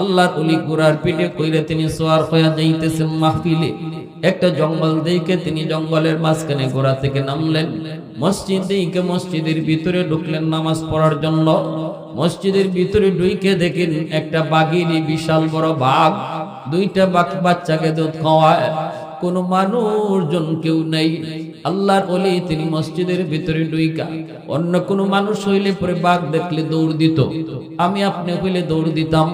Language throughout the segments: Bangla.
আল্লাহর অলি গোড়ার পিঠে কইরে তিনি সোয়ার হইয়া যাইতেছেন মাহফিলে। একটা জঙ্গল দেখে তিনি জঙ্গলের মাঝখানে গোড়া থেকে নামলেন। মসজিদ দেখে মসজিদের ভিতরে ঢুকলেন নামাজ পড়ার জন্য। মসজিদের ভিতরে ঢুইকে দেখেন একটা বাঘিনী বিশাল বড় বাঘ। দুইটা বাঘ বাচ্চাকে দুধ খাওয়ায়। কোনো মানুষজন কেউ নেই। আল্লাহর অলি তিনি মসজিদের ভিতরে ডুইকা অন্য কোনো মানুষ হইলে পরে বাঘ দেখলে দৌড় দিত। আমি আপনি হইলে দৌড় দিতাম।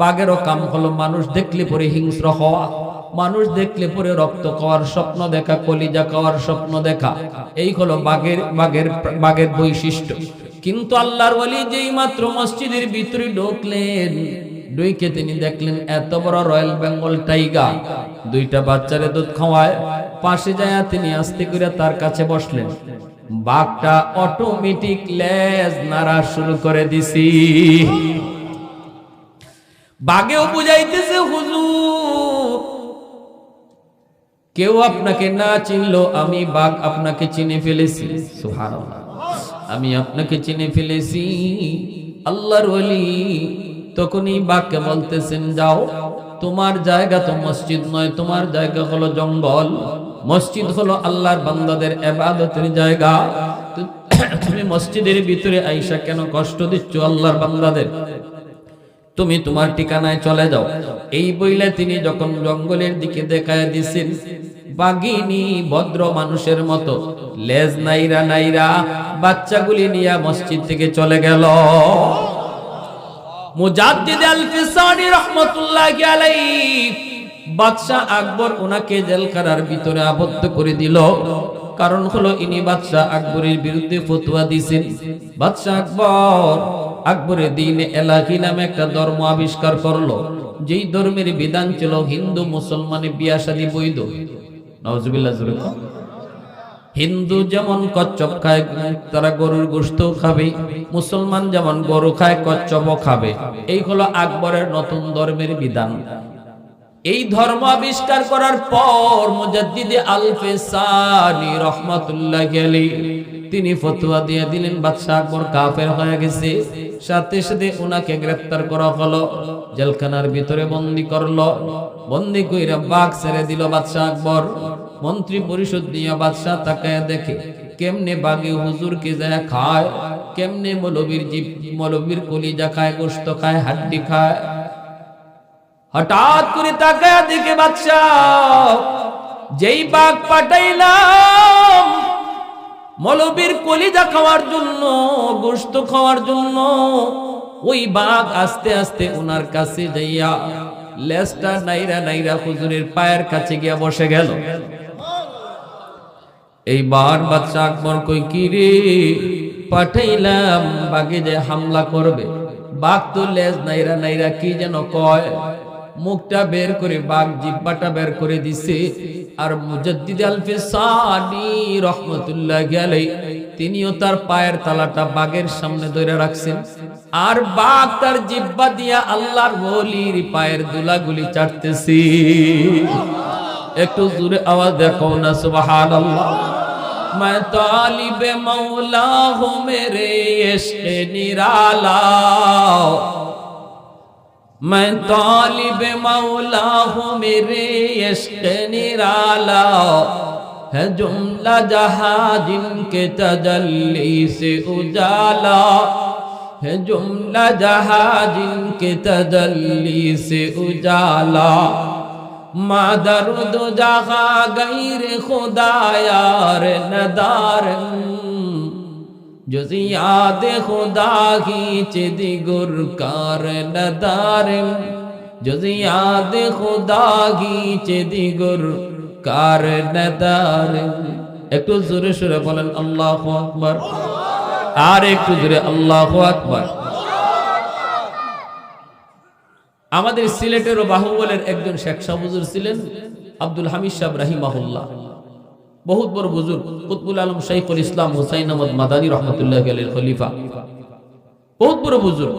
বাঘেরও কাম হলো মানুষ দেখলে পরে হিংস্র হওয়া, মানুষ দেখলে পরে রক্ত খাওয়ার স্বপ্ন দেখা, কলিজা খাওয়ার স্বপ্ন দেখা। এই হলো বাঘের বাঘের বাঘের বৈশিষ্ট্য। কিন্তু আল্লাহর ওলি যেই মাত্র মসজিদের ভিতরে ঢুকলেন দুইকে তিনি দেখলেন এত বড় রয়্যাল বেঙ্গল টাইগার। দুইটা বাচ্চারে দুধ খাওয়ায়, পাশে যায় তিনি আস্তে করে তার কাছে বসলেন, বাঘটা অটোমেটিক লেজ নাড়া শুরু করে দিছি। বাঘেও বুঝাইতেছে হুজুর। কেউ আপনাকে না চিনলো, আমি বাঘ আপনাকে চিনে ফেলেছি। আমি আপনাকে চিনে ফেলেছি। আল্লাহর তখনই বাঘকে বলতেছেন, যাও, তোমার জায়গা তো মসজিদ নয়, তোমার জায়গা হলো জঙ্গল। মসজিদ হলো আল্লাহর বান্দাদের এবাদতের জায়গা। তুমি মসজিদের ভিতরে আইসা কেন কষ্ট দিচ্ছ আল্লাহর বান্দাদের? তুমি তোমার ঠিকানায় চলে যাও। এই বইলে তিনি যখন জঙ্গলের দিকে দেখায় দিছেন বাগিনী ভদ্র মানুষের মতো, লেজ নাইরা নাইরা বাচ্চাগুলি নিয়ে মসজিদ থেকে চলে গেল। মুজাদ্দিদ আল ফিসানি আলাইহি বাদশা আকবর ওনাকে জেলখানার ভিতরে আবদ্ধ করে দিল। কারণ হলো ইনি বাদশা আকবরের বিরুদ্ধে ফতোয়া দিয়েছেন বাদশা আকবর আকবরের দিন এলাহি নামে একটা ধর্ম আবিষ্কার করল। যেই ধর্মের বিধান ছিল হিন্দু, মুসলমানের বিয়া শাদী বৈধ। হিন্দু যেমন কচ্ছপ খায়, তারা গরুর গোস্ত খাবে। মুসলমান যেমন গরু খায়, কচ্ছপও খাবে। এই হলো আকবরের নতুন ধর্মের বিধান। এই ধর্ম আবিষ্কার করার পর মুজাদ্দিদে আলফেসানি রহমাতুল্লাহ আলাইহি তিনি ফতোয়া দিয়ে দিলেন, বাদশাহ আকবর কাফের হয়ে গেছে। সাথে সাথে ওনাকে গ্রেফতার করা হলো, জেলখানার ভিতরে বন্দি করল। বন্দি কইরা বাঘ ছেড়ে দিল বাদশাহ আকবর। মন্ত্রী পরিষদ নিয়ে বাদশাহ তাকায় দেখে, কেমনে বাগে হুজুরকে যায় খায়, কেমনে মৌলবীর জীব, মৌলবীর কলিজা খায় গোস্ত খায়, হাড্ডি খায়। হঠাৎ করে তাকায় দেখে বাদশাহ, যেই বাঘ পাঠাইলাম মৌলবীর কলিজা খাওয়ার জন্য গোস্ত খাওয়ার জন্য, ওই বাঘ আস্তে আস্তে ওনার কাছে যাইয়া লেজটা নাইরা নাইরা হুজুরের পায়ের কাছে গিয়া বসে গেল। এই এইবার বাচ্চা আকবর কই, কি রে? পাঠাইলাম বাঘে যে হামলা করবে। বাঘ তো লেজ নাইরা নাইরা কি যেন কয়। মুখটা বের করে বাঘ জিব্বাটা বের করে দিছে আর মুজাদ্দিদ আলফিসানি রহমতুল্লাহ গেলে তিনিও তার পায়ের তালাটা বাঘের সামনে ধরে রাখছেন আর বাঘ তার জিব্বা দিয়া আল্লাহর ওলির পায়ের দুলাগুলি চাটতেছি একটু জোরে আওয়াজ দেখো না সুবহানাল্লাহ मैं तालिब मौला हूँ मेरे इश्क निराला میں طالب مولا ہوں، میرے عشق نرالا ہے جملہ جہاں جن کے تجلی سے اجالا ہے جملہ جہاں جن کے تجلی سے اجالا مادر دو جہاں غیر خدا یار ندار जुज याद खुदा की चिदी गुरकार नदार जुज याद खुदा की चिदी गुर কার নেদার একটু জোরে সুরে বলেন আল্লাহ আকবার আর একটু জোরে আল্লাহ আকবার আমাদের সিলেটের বাহুবলের একজন শেখ সাহুজুর ছিলেন আব্দুল হামিদ সাহেব রাহিমাহুল্লাহ বহুত বড় বুজুর্গ, কুতবুল আলম শাইখুল ইসলাম হুসাইন আহমদ মাদানী রহমতুল্লাহ খলিফা। বহুত বড় বুজুর্গ।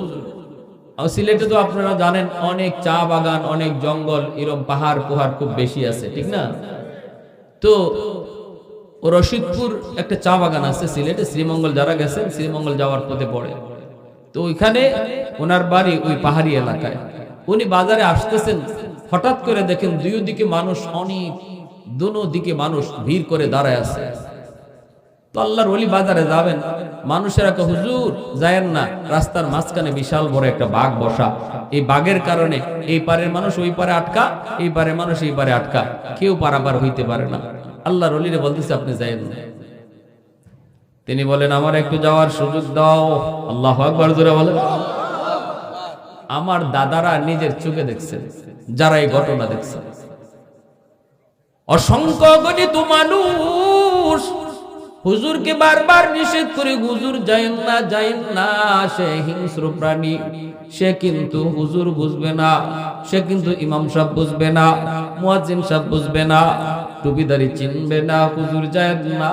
আর সিলেটে তো আপনারা জানেন, অনেক চা বাগান, অনেক জঙ্গল এরকম পাহাড় পোহাড় খুব বেশি আছে, ঠিক না? তো রশিদপুর একটা চা বাগান আছে সিলেটে, শ্রীমঙ্গল যারা গেছেন, শ্রীমঙ্গল যাওয়ার পথে পড়ে। তো ওইখানে ওনার বাড়ি ওই পাহাড়ি এলাকায়। উনি বাজারে আসতেছেন, হঠাৎ করে দেখেন দুই দিকে মানুষ অনেক দুনো দিকে মানুষ ভিড় করে দাঁড়ায় আছে। তো আল্লাহর ওলি বাজারে যাবেন, মানুষেরা কে হুজুর, যায়েন না। রাস্তার মাঝখানে বিশাল বড় একটা বাঘ বসা। এই বাঘের কারণে এই পারের মানুষ ওই পারে আটকা, এই পারে মানুষ এই পারে আটকা। কেউ পারাপার হইতে পারে না। আল্লাহর অলিরে বলতেছে, আপনি যায়েন না। তিনি বলেন, আমার একটু যাওয়ার সুযোগ দাও। আল্লাহ আকবার, জোরে বলেন। আমার দাদারা নিজের চোখে দেখছেন, যারা এই ঘটনা দেখছেন। অসংখ্য গণিত মানুষ। হুজুরকে বারবার নিষেধ করে হুজুর যাইন না যাইন না, সে হিংস্র প্রাণী। সে কিন্তু হুজুর বুঝবে না, সে কিন্তু ইমাম সাহেব বুঝবে না, মুয়াজ্জিন সাহেব বুঝবে না, টুপিদারি চিনবে না, হুজুর যায়েন না।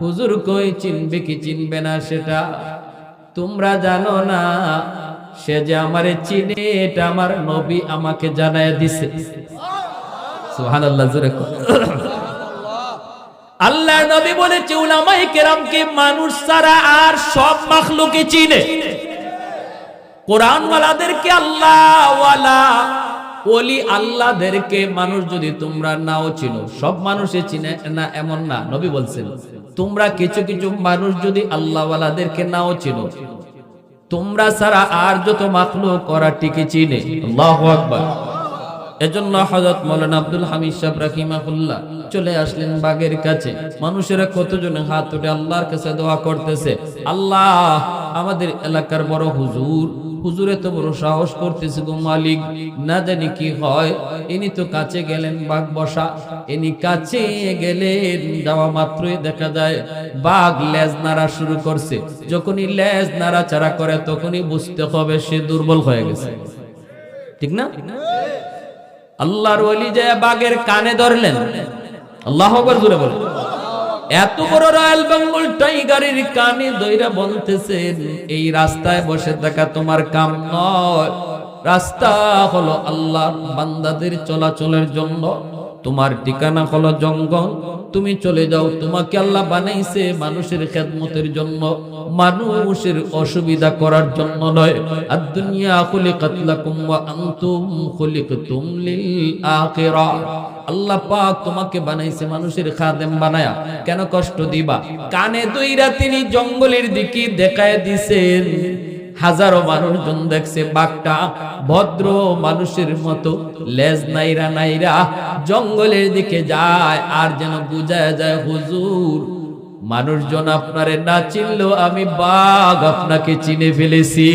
হুজুর কই চিনবে কি চিনবে না সেটা? তোমরা জানো না, সে যে আমারে চিনে, এটা আমার নবী আমাকে জানায় দিছে। জোরে। আল্লাহ নবী বলেছে কেরামকে মানুষ ছাড়া আর সব মাখলুকে চিনে। কোরআন ওয়ালাদেরকে আল্লাহ আল্লাহদেরকে মানুষ যদি তোমরা নাও চিনো, সব মানুষে চিনে না, এমন না, নবী বলছেন। তোমরা কিছু কিছু মানুষ যদি আল্লাহ ওয়ালাদেরকে নাও চিনো, তোমরা ছাড়া আর যত মাখলুক করা টিকে চিনে। আকবার। এজন্য হযরত মাওলানা আব্দুল হামিদ সাহেব রাহিমাহুল্লাহ চলে আসলেন বাগের কাছে। মানুষেরা কতজন হাত উঠে আল্লাহর কাছে দোয়া করতেছে? আল্লাহ, আমাদের এলাকার বড় হুজুর, হুজুরে তো বড় সাহস করতেছে গো মালিক। না জানি কি হয়, ইনি তো কাছে গেলেন বাঘ বসা। ইনি কাছে গেলেন, যাওয়া মাত্রই দেখা যায়, বাঘ লেজ নাড়া শুরু করছে। যখনই লেজ নাড়াচাড়া করে, তখনই বুঝতে হবে সে দুর্বল হয়ে গেছে। ঠিক না? আল্লাহর ওলি যে বাঘের কানে ধরলেন। আল্লাহ জুড়ে বলেন। এত বড় রয়্যাল বেঙ্গল টাইগারের কানে দইরা বলতেছেন, এই রাস্তায় বসে থাকা তোমার কাম নয়। রাস্তা হলো আল্লাহ বান্দাদের চলাচলের জন্য তোমার ঠিকানা হলো জঙ্গল। তুমি চলে যাও, তোমাকে আল্লাহ বানাইছে মানুষের খেদমতের জন্য, মানুষের অসুবিধা করার জন্য নয়। আর দুনিয়া খুলিকাত লাকুম ওয়া আনতুম খুলিকতুম লিল আখিরা। আল্লাহ পাক তোমাকে বানাইছে মানুষের খাদেম বানায়া। কেন কষ্ট দিবা? কানে দুইরা তিনি জঙ্গলের দিকে দেখায় দিছেন। হাজারো মানুষজন দেখছে বাঘটা। ভদ্র মানুষের মতো, লেজ নাইরা নাইরা জঙ্গলের দিকে যায় আর যেন বুঝায় যায়, হুজুর, মানুষজন আপনারে না চিনলেও আমি বাঘ আপনাকে চিনে ফেলেছি।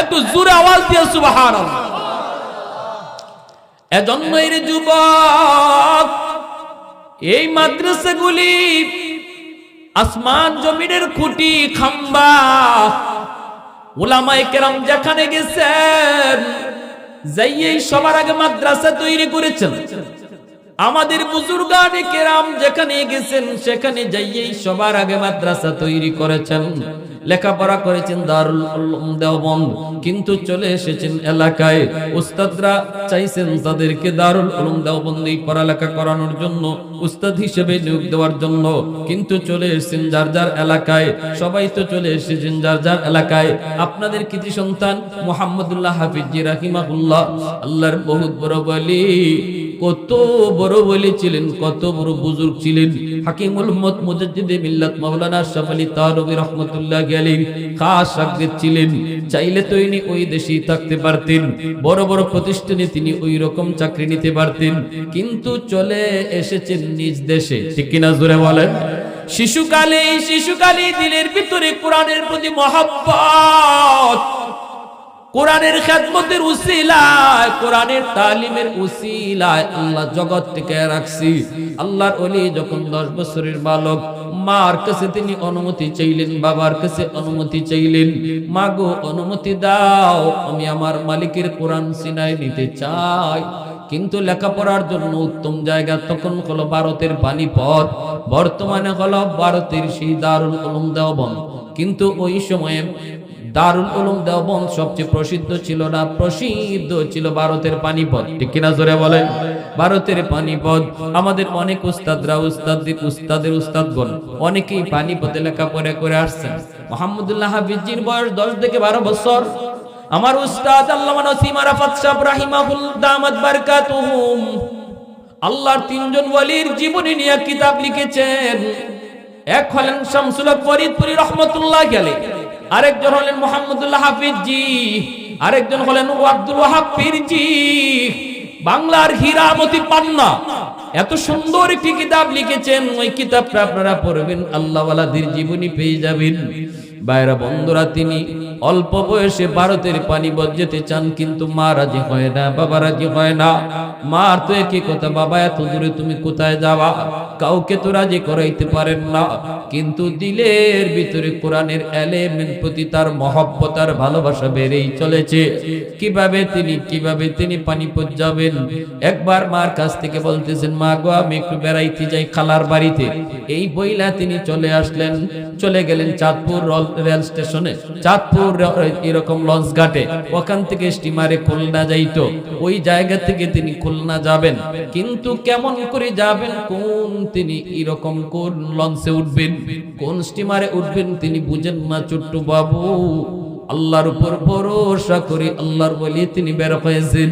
একটু জোরে আওয়াজ দিয়ে সুবাহান এজন্য এর যুবক, এই মাদ্রাসাগুলি আসমান জমিনের খুঁটি খাম্বা। ওলামায় কেরাম যেখানে গেছেন যাইয়েই সবার আগে মাদ্রাসা তৈরি করেছেন। আমাদের বুজুর্গানে কেরাম যেখানে গেছেন, সেখানে যাইয়েই সবার আগে মাদ্রাসা তৈরি করেছেন, লেখাপড়া করেছেন, দারুল দেওবন্দ। কিন্তু চলে এসেছেন এলাকায়। উস্তাদরা চাইছেন তাদেরকে দারুল উলুম দেওবন্দি পড়ালেখা করানোর জন্য, উস্তাদ হিসেবে নিয়োগ দেওয়ার জন্য। কিন্তু চলে এসেছেন যার যার এলাকায়। সবাই তো চলে এসেছেন যার যার এলাকায়। আপনাদের কৃতি সন্তান মোহাম্মদুল্লাহ হাফিজি রাহিমাহুল্লাহ, আল্লাহর বহুত বড় বলি। কত বড় বলি ছিলেন, কত বড় বুজুর্গ ছিলেন। হাকিমুল উম্মত মুজাদ্দিদে মিল্লাত মাওলানা আশরাফ আলী তানভী রাহমাতুল্লাহ আলাইহি খাস সাগরেদ ছিলেন। চাইলে তো ইনি ওই দেশেই থাকতে পারতেন। বড় বড় প্রতিষ্ঠানে তিনি ওই রকম চাকরি নিতে পারতেন। কিন্তু চলে এসেছেন নিজ দেশে। ঠিক কিনা জোরে বলেন? শিশুকালে শিশুকালে দিলের ভিতরে কোরআনের প্রতি মহাব্বত। কোরআনের খেদমতের উসিলায়, কোরআনের তালিমের উসিলায় আল্লাহ জগৎ থেকে রাখছি। আল্লাহর অলি যখন দশ বছরের বালক, মার কাছে তিনি অনুমতি চাইলেন, বাবার কাছে অনুমতি চাইলেন মা গো অনুমতি দাও, আমি আমার মালিকের কোরআন সিনাই নিতে চাই। কিন্তু লেখাপড়ার জন্য উত্তম জায়গা তখন হলো ভারতের পানিপথ। বর্তমানে হলো ভারতের সেই দারুল উলুম দেওবন কিন্তু ওই সময়ে দারুল উলুম দেওবন্দ সবচেয়ে প্রসিদ্ধ ছিল না, প্রসিদ্ধ ছিল ভারতের পানিপথ। ঠিক কিনা জোরে বলেন? ভারতের পানিপথ। আমাদের অনেক উস্তাদরা উস্তাদের উস্তাদের উস্তাদগণ অনেকেই পানিপথে লেখাপড়া করে আসছেন। মোহাম্মদুল্লাহ হাফিজির বয়স দশ থেকে বারো বছর। আমার উস্তাদ আল্লামা নসিম আরাফাত সাহেব রাহিমাহুল দামাত বারকাতুহুম। আল্লাহর তিনজন ওয়ালির জীবনী নিয়ে কিতাব লিখেছেন। এক হলেন শামসুল ফরিদপুরি রহমতুল্লাহ গেলে আরেকজন হলেন মোহাম্মদুল্লাহ হাফিজ জি আরেকজন হলেন আব্দুল ওয়াহাব পীর জি বাংলার হীরামতি পান্না। এত সুন্দর একটি কিতাব লিখেছেন, ওই কিতাবটা আপনারা পড়বেন, আল্লাহওয়ালাদের জীবনী পেয়ে যাবেন। বাইরা বন্ধুরা, তিনি অল্প বয়সে ভারতের পানি যেতে চান, কিন্তু মা রাজি হয় না, বাবা রাজি হয় না। মার তো একই কথা, বাবা, এত দূরে তুমি কোথায় যাওয়া কাউকে তো রাজি করাইতে পারেন না। কিন্তু দিলের ভিতরে কোরআনের এলেমের প্রতি তার মহব্বত আর ভালোবাসা বেড়েই চলেছে। কীভাবে তিনি কীভাবে তিনি পানিপত যাবেন? একবার মার কাছ থেকে বলতেছেন, মা গো, আমি একটু বেড়াইতে যাই খালার বাড়িতে। এই বইলা তিনি চলে আসলেন। চলে গেলেন চাঁদপুর রেল স্টেশনে। চাঁদপুর এরকম লঞ্চ ঘাটে। ওখান থেকে স্টিমারে খুলনা যাইতো। ওই জায়গা থেকে তিনি খুলনা যাবেন। কিন্তু কেমন করে যাবেন, কোন তিনি এরকম কোন লঞ্চে উঠবেন? কোন স্টিমারে উঠবেন? তিনি বুঝেন না, ছোট্ট বাবু। আল্লাহর উপর ভরসা করে আল্লাহর বলি তিনি বের হয়েছেন।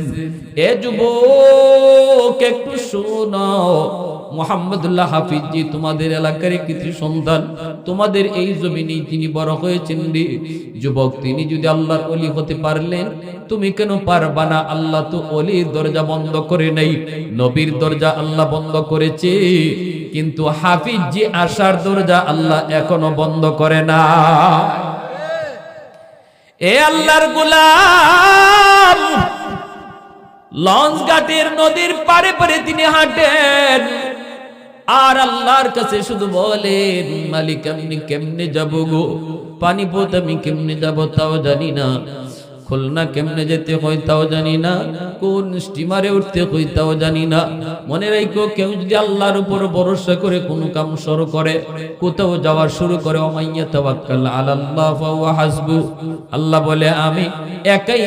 এ যুবক, একটু শোনাও। মোহাম্মদুল্লাহ হাফিজ জি তোমাদের এলাকার কিছু সন্তান, তোমাদের এই জমিনে তিনি বড় হয়েছেন রে, যুবক, তিনি যদি আল্লাহর অলি হতে পারলেন, তুমি কেন পারবা না? আল্লাহ তো অলির দরজা বন্ধ করে নাই, নবীর দরজা আল্লাহ বন্ধ করেছে, কিন্তু হাফিজ জি আসার দরজা আল্লাহ এখনও বন্ধ করে না। এ আল্লাহর গোলাম লঞ্চ ঘাটের নদীর পারে পারে তিনি হাঁটেন। আর আল্লাহর কাছে শুধু বলেন, মালিক আমি কেমনে যাব গো? পানিপথ আমি কেমনে যাব তাও জানি না। খুলনা কেমনে যেতে হয় তাও জানি না। কোন স্টিমারে উঠতে হয় তাও জানি না। মনে রাখো কেউ যদি আল্লাহর উপর ভরসা করে কোনো কাম শুরু করে, কোথাও যাওয়া শুরু করে ওমাইয়া তাওয়াক্কাল আলাল্লাহ আল্লাহ বলে, আমি একাই